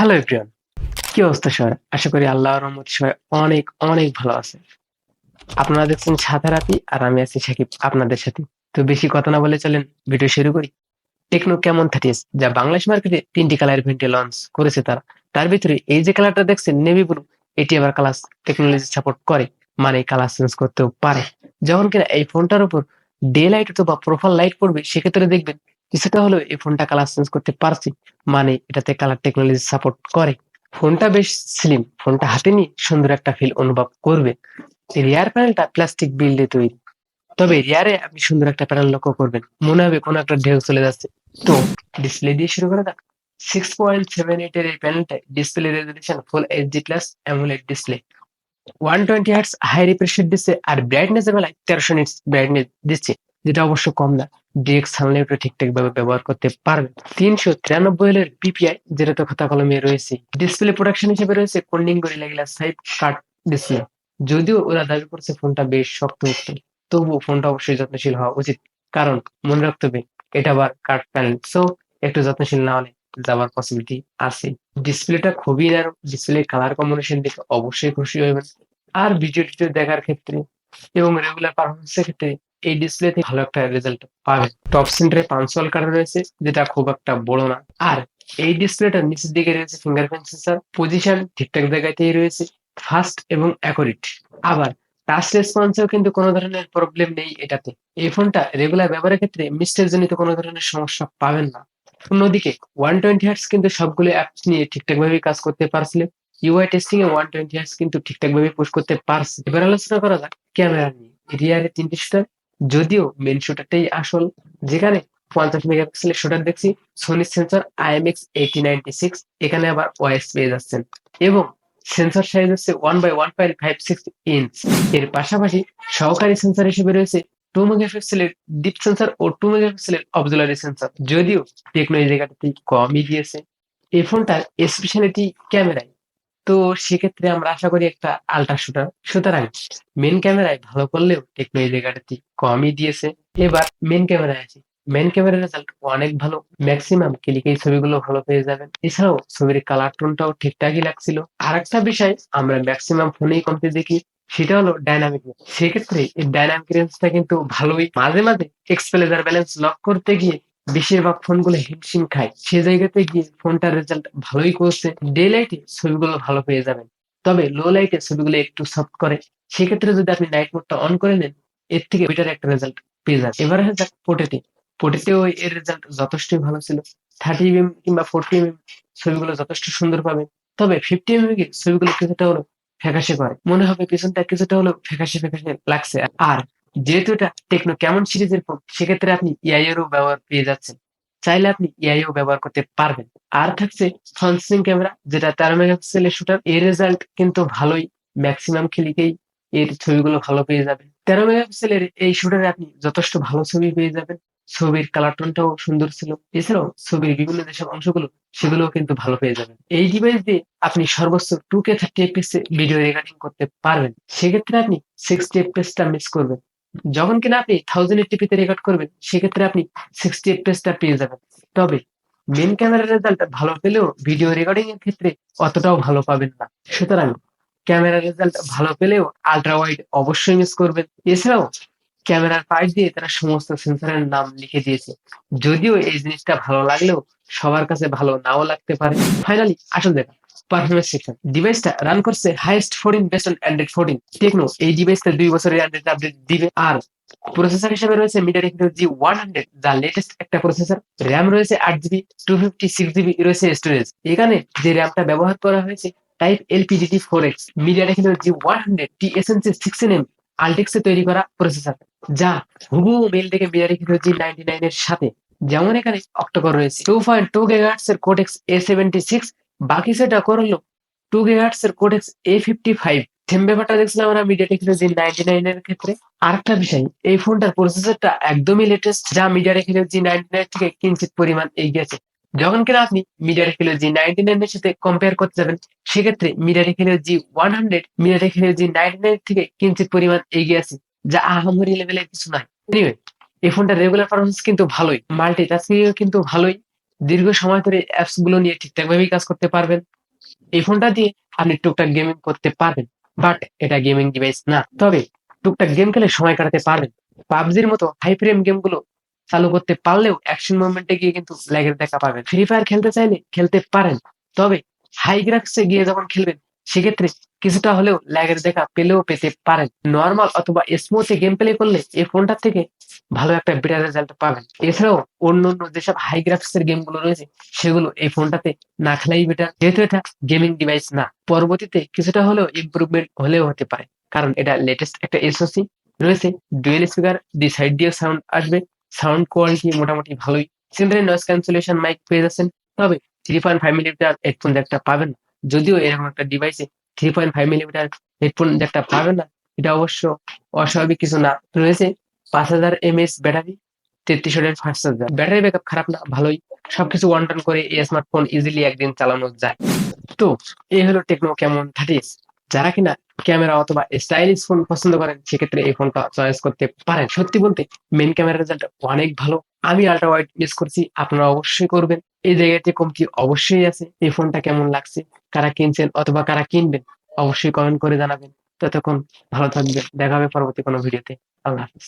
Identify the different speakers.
Speaker 1: Hello everyone কি অবস্থা সবাই? আশা করি আল্লাহর রহমত সবাই অনেক অনেক ভালো আছে। আপনারা দেখছেন সাঁতারাতি আর আমি আছি সাকিব আপনাদের সাথে। তো বেশি কথা না বলে চলেন ভিডিও শুরু করি। টেকনো কেমন থার্টিস যা বাংলাদেশ মার্কেটে তিনটি কালার ভেন্টে লঞ্চ করেছে তারা। তার ভিতরে এই যে কালারটা দেখছেন নেভি ব্লু এটি আবার কালার টেকনোলজি সাপোর্ট করে। মানে কালার চেঞ্জ করতেও পারে। যখন কিনা এই ফোনটার উপর ডে লাইট অথবা প্রোফাইল লাইট পড়বে, সেক্ষেত্রে দেখবেন কিছুটা হলেও এই ফোনটা কালার চেঞ্জ করতে পারছি মানে এটাতে কালার টেকনোলজি সাপোর্ট করে। ফোনটা বেশ স্লিম ফোনটা হাতে নিয়ে সুন্দর একটা ফিল অনুভব করবে। রিয়ার প্যানেলটা প্লাস্টিক বিল্ডে তৈরি। তবে রিয়ারে আপনি সুন্দর একটা প্যানেল লক্ষ্য করবেন। মনে হবে কোনো একটা ঢেউ চলে যাচ্ছে। তো ডিসপ্লে দিয়ে শুরু করে যাক সিক্স পয়েন্ট সেভেন এইট এর এই প্যানেলটা display resolution full HD plus AMOLED display one twenty hertz high refresh দিচ্ছে আর ব্রাইটনেস বেলায় তেরোশো নিটস ব্রাইটনেস দিচ্ছে। যেটা অবশ্য কম না ডিএক্স সানলাইটও ঠিকঠাক ভাবে ব্যবহার করতে পারবে। তিনশো তিরানব্বই এর পিপিআই যেটা তো খাতা কলমে রয়েছে। ডিসপ্লে প্রোডাকশন হিসেবে রয়েছে কোন্ডিং Gorilla Glass side cut display যদিও ওরা দাবি করছে ফোনটা বেশ শক্ত হচ্ছে, তবুও ফোনটা অবশ্যই যত্নশীল হওয়া উচিত। কারণ, মনে রাখতে হবে, এটা আবার কাট প্যানেল সো একটু যত্নশীল না হলে যাওয়ার পসিবিলিটি আছে। ডিসপ্লেটা খুবই ন্যারো ডিসপ্লে কালার কম্বিনেশন দেখে অবশ্যই খুশি হবেন আর ভিডিও দেখার ক্ষেত্রে এবং রেগুলার পারফরমেন্সের ক্ষেত্রে এই ডিসপ্লে থেকে ভালো একটা রেজাল্ট পাবে। টপ সেন্টারে পাঁচশো কালার রয়েছে, যেটা খুব একটা বড় না। আর এই ডিসপ্লেটার নিচের দিকে রয়েছে ফিঙ্গারপ্রিন্ট সেন্সার পজিশন ঠিকঠাক জায়গাতেই রয়েছে ফাস্ট এবং অ্যাকুরেট আবার টাচ রেসপন্সেও কিন্তু কোনো ধরনের প্রবলেম নেই এটাতে। এই ফোনটা রেগুলার ব্যবহারের ক্ষেত্রে মিস্টেক জনিত কোনো ধরনের সমস্যা পাবেন না। অন্যদিকে ওয়ান টোয়েন্টি হার্টস কিন্তু সবগুলো অ্যাপস নিয়ে ঠিকঠাক ভাবে কাজ করতে পারছিল ইউআই টেস্টিং এ ওয়ান টোয়েন্টি হার্টস কিন্তু ঠিকঠাক ভাবে পুশ করতে পারছে। এবার আলোচনা করা যাক ক্যামেরা নিয়ে। রিয়ারে তিনটি শুটার যদিও মেন শুটারটাই আসল, যেখানে পঞ্চাশ মেগাপিক্সেলের শুটার দেখছি Sony sensor IMX eighty ninety six এখানে আবার ওয়াইস পেয়ে যাচ্ছেন। এবং সেন্সর সাইজ হচ্ছে one by one point five six inch এর পাশাপাশি সহকারী সেন্সর হিসেবে রয়েছে টু মেগাপিক্সেলের ডিপ সেন্সর ও টু মেগাপিক্সেলের অবজুলারি সেন্সর যদিও টেকনোলজি জায়গাটাতে কমই দিয়েছে। এই ফোনটার স্পেশালিটি ক্যামেরায় তো সেক্ষেত্রে আমরা আশা করি একটা আল্ট্রা শুটার সুতরাং মেন ক্যামেরায় ভালো করলেও টেকনোলজি জায়গাটাতে কমই দিয়েছে। এবার মেন ক্যামেরায় আছে। মেন ক্যামেরার রেজাল্ট অনেক ভালো। ম্যাক্সিমাম ক্লিকেই ছবিগুলো ভালো পেয়ে যাবেন। এছাড়াও ছবির কালার টোনটাও ঠিকঠাকই লাগছিল। আর একটা বিষয় আমরা ম্যাক্সিমাম ফোনেই কমতে দেখি, সেটা হলো ডাইনামিক সেক্ষেত্রে এই ডাইনামিক রেঞ্জটা কিন্তু ভালোই। মাঝে মাঝে এক্সপেলেজার ব্যালেন্স লক করতে গিয়ে বেশিরভাগ ফোনগুলো হিমশিম খায়। সে জায়গাতে গিয়ে ফোনটার রেজাল্ট ভালোই করছে। ডে লাইটে ছবিগুলো ভালো পেয়ে যাবেন। তবে লো লাইটে ছবিগুলো একটু সফট করে। সেক্ষেত্রে যদি আপনি নাইট মোডটা অন করে নেন, এর থেকে বেটার একটা রেজাল্ট পেয়ে যান এবার হচ্ছে পোটেতে। পোটেতেও এর রেজাল্ট যথেষ্টই ভালো ছিল। থার্টি এম কিংবা ফোরটি এম ছবিগুলো যথেষ্ট সুন্দর পাবেন। তবে ফিফটি এম এর ছবিগুলো কিছুটা হলো ফ্যাকাশে করে। মনে হবে পিছনটা কিছুটা হলো ফ্যাকাশে ফ্যাকাশে লাগছে। আর যেহেতু এটা টেকনো কেমন সিরিজের ফোন সেক্ষেত্রে আপনি ইআই এরও ব্যবহার পেয়ে যাচ্ছেন। চাইলে আপনি ইআইও ব্যবহার করতে পারবেন। আর থাকছে ফ্রন্ট ক্যামেরা যেটা তেরো মেগাপিক্সেলের শুটার এর রেজাল্ট কিন্তু ভালোই। ম্যাক্সিমাম ক্লিকেই এর ছবিগুলো ভালো পেয়ে যাবেন। তেরো মেগাপিক্সেলের এই শুটারে আপনি যথেষ্ট ভালো ছবি পেয়ে যাবেন। ছবির কালার টোনটাও সুন্দর ছিল। এছাড়াও ছবির বিভিন্ন যেসব অংশগুলো, সেগুলোও কিন্তু ভালো পেয়ে যাবেন। এই ডিভাইস দিয়ে আপনি সর্বোচ্চ two K thirty FPS video recording করতে পারবেন। সেক্ষেত্রে আপনি সিক্সটি এফপিএসটা মিস করবেন। যখন কিনা আপনি থাউজেন্ড এইটিপিতে রেকর্ড করবেন, সেক্ষেত্রে আপনি সিক্সটি এফপিএসটা পেয়ে যাবেন। তবে মেন ক্যামেরার রেজাল্ট ভালো পেলেও ভিডিও রেকর্ডিং এর ক্ষেত্রে অতটাও ভালো পাবেন না। সুতরাং ক্যামেরার রেজাল্ট ভালো পেলেও আলট্রা ওয়াইড অবশ্যই মিস করবেন। এছাড়াও ক্যামেরার পাশ দিয়ে তারা সমস্ত সেন্সরের নাম লিখে দিয়েছে। যদিও এই জিনিসটা ভালো লাগলেও সবার কাছে ভালো নাও লাগতে পারে। ফাইনালি আসল দেখা পারফরমেন্স সেকশন ডিভাইসটা রান করছে HiOS fourteen based on Android fourteen Tecno এই ডিভাইসটা দুই বছরের অ্যান্ড্রয়েড আপডেট দিবে। আর প্রসেসর হিসেবে রয়েছে মিডিয়া জি ওয়ান হান্ড্রেড যা লেটেস্ট একটা প্রসেসর র্যাম রয়েছে আট GB two fifty six GB রয়েছে স্টোরেজ এখানে যে র্যামটা ব্যবহার করা হয়েছে type LPDT four X media G one hundred T SMC six M আলটেক্সে তৈরি করা প্রসেসর যা হুবু মেল থেকে মিডিয়া জি নাইনটি নাইন এর সাথে। যেমন এখানে অক্টোকর রয়েছে। টু পয়েন্ট টু গেগার্টস এর কোটেক্স এ সেভেন্টি সিক্স বাকি সেটা করল টু গেগার্টস এর cortex A fifty five same ব্যাপারটা দেখছিলাম আমরা মিডিয়া টেকনোলজি নাইনটি নাইন এর ক্ষেত্রে। আরেকটা বিষয়, এই ফোনটার প্রসেসরটা একদমই লেটেস্ট যা মিডিয়া টেকনোলজি নাইনটি নাইন থেকে কিঞ্চিত পরিমাণ এগিয়েছে যখন কিনা আপনি মিডিয়া জি নাইনটি নাইন এর সাথে কম্পেয়ার করতে যাবেন, সেক্ষেত্রে media technology one hundred media technology ninety nine থেকে কিঞ্চিত পরিমাণ এগিয়ে আছে, যা আহামরি লেভেলের কিছু নয়। এনিওয়ে এই ফোনটার রেগুলার পারফরমেন্স কিন্তু ভালোই মাল্টি টাস্কিংও কিন্তু ভালোই, দীর্ঘ সময় ধরে অ্যাপসগুলো নিয়ে ঠিকঠাক ভাবেই কাজ করতে পারবেন। এই ফোনটা দিয়ে আপনি টুকটাক গেমিং করতে পারবেন বাট এটা গেমিং ডিভাইস না। তবে টুকটাক গেম খেলে সময় কাটাতে পারবেন। পাবজির মতো হাই ফ্রেম গেমগুলো চালু করতে পারলেও অ্যাকশন মুভমেন্টে গিয়ে কিন্তু ল্যাগের দেখা পাবেন। ফ্রি ফায়ার খেলতে চাইলে খেলতে পারেন, তবে হাই গ্রাফিক্সে গিয়ে যখন খেলবেন, সেক্ষেত্রে কিছুটা হলেও ল্যাগের দেখা পেলেও পেতে পারেন। নর্মাল অথবা স্মুথে গেম প্লে করলে এই ফোনটার থেকে ভালো একটা বেটার রেজাল্ট পাবেন। এছাড়াও অন্য অন্য যেসব হাই গ্রাফিক্স এর গেমগুলো রয়েছে, সেগুলো এই ফোনটাতে না খেলাই বেটার যেহেতু এটা গেমিং ডিভাইস না, পরবর্তীতে কিছুটা হলেও ইমপ্রুভমেন্ট হলেও হতে পারে। কারণ এটা লেটেস্ট একটা এসওসি রয়েছে ডুয়েল স্পিকার দি সাইড দিয়ে সাউন্ড আসবে সাউন্ড কোয়ালিটি মোটামুটি ভালোই। সেন্টারে নয়েস ক্যান্সেলেশন মাইক পেয়ে যাচ্ছেন। তবে three point five millimetre headphone জ্যাকটা পাবেন না। যদিও এরকম একটা ডিভাইসে three point five millimetre headphone জ্যাকটা পাবেন না, এটা অবশ্য অস্বাভাবিক কিছু না। রয়েছে পাঁচ হাজার এমএস ব্যাটারি, তেত্রিশ ওয়াটের ফাস্ট চার্জার ব্যাটারি ব্যাকআপ খারাপ না, ভালোই। সবকিছু ওয়ান টান করে এই স্মার্টফোন ইজিলি একদিন চালানো যায়। তো, এই হলো টেকনো কেমন? থার্টিস যারা কিনা ক্যামেরা অথবা স্টাইলিশ ফোন পছন্দ করেন, সেক্ষেত্রে এই ফোনটা চয়েস করতে পারেন। সত্যি বলতে মেন ক্যামেরা রেজাল্ট অনেক ভালো। আমি আল্ট্রা ওয়াইড ইউজ করছি, আপনারা অবশ্যই করবেন। এই জায়গাতে কমতি অবশ্যই আছে। এই ফোনটা কেমন লাগছে, কারা কিনছেন অথবা কারা কিনবেন, অবশ্যই কমেন্ট করে জানাবেন। ততক্ষণ ভালো থাকবেন। দেখা হবে পরবর্তী কোনো ভিডিওতে আল্লাহ হাফিজ।